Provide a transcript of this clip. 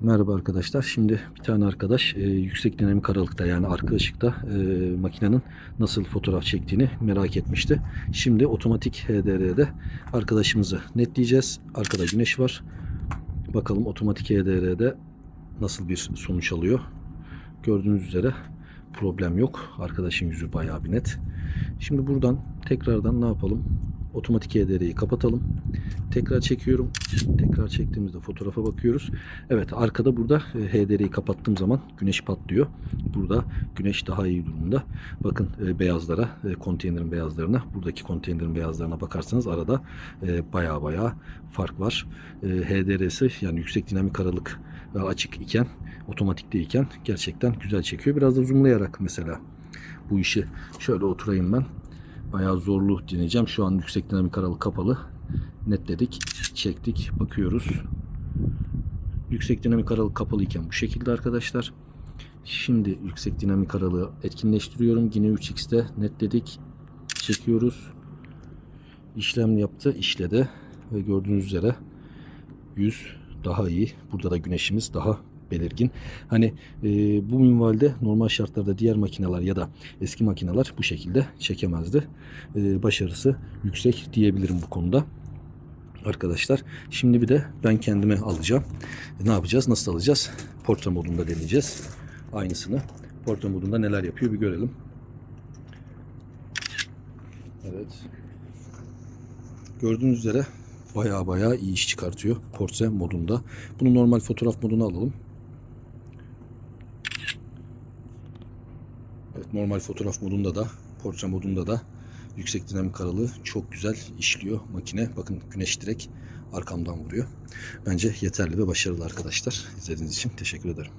Merhaba arkadaşlar. Şimdi bir tane arkadaş e, yüksek dinamik aralıkta yani arka ışıkta e, makinenin nasıl fotoğraf çektiğini merak etmişti. Şimdi otomatik HDR'de arkadaşımızı netleyeceğiz. Arkada güneş var. Bakalım otomatik HDR'de nasıl bir sonuç alıyor. Gördüğünüz üzere problem yok. Arkadaşın yüzü bayağı bir net. Şimdi buradan tekrardan ne yapalım? Otomatik HDR'yi kapatalım. Tekrar çekiyorum. Tekrar çektiğimizde fotoğrafa bakıyoruz. Evet arkada burada e, HDR'yi kapattığım zaman güneş patlıyor. Burada güneş daha iyi durumda. Bakın e, beyazlara, e, konteynerin beyazlarına, buradaki konteynerin beyazlarına bakarsanız arada baya baya fark var. HDR'si yani yüksek dinamik aralık açık iken, otomatikte iken gerçekten güzel çekiyor. Biraz da zoomlayarak mesela bu işi şöyle oturayım ben. Bayağı zorlu deneyeceğim. Şu an yüksek dinamik aralık kapalı. Netledik, çektik, bakıyoruz. Yüksek dinamik aralık kapalı iken bu şekilde arkadaşlar. Şimdi yüksek dinamik aralığı etkinleştiriyorum. Yine 3x'te netledik, çekiyoruz. İşlem yaptı, işledi ve gördüğünüz üzere yüz daha iyi. Burada da güneşimiz daha belirgin. Hani e, bu minvalde normal şartlarda diğer makineler ya da eski makineler bu şekilde çekemezdi. E, başarısı yüksek diyebilirim bu konuda. Arkadaşlar şimdi bir de ben kendime alacağım. E, ne yapacağız? Nasıl alacağız? Portre modunda deneyeceğiz. Aynısını. Portre modunda neler yapıyor bir görelim. Evet. Gördüğünüz üzere baya baya iyi iş çıkartıyor portre modunda. Bunu normal fotoğraf moduna alalım. Normal fotoğraf modunda da portre modunda da yüksek dinamik aralığı çok güzel işliyor makine. Bakın güneş direkt arkamdan vuruyor. Bence yeterli ve başarılı arkadaşlar. İzlediğiniz için teşekkür ederim.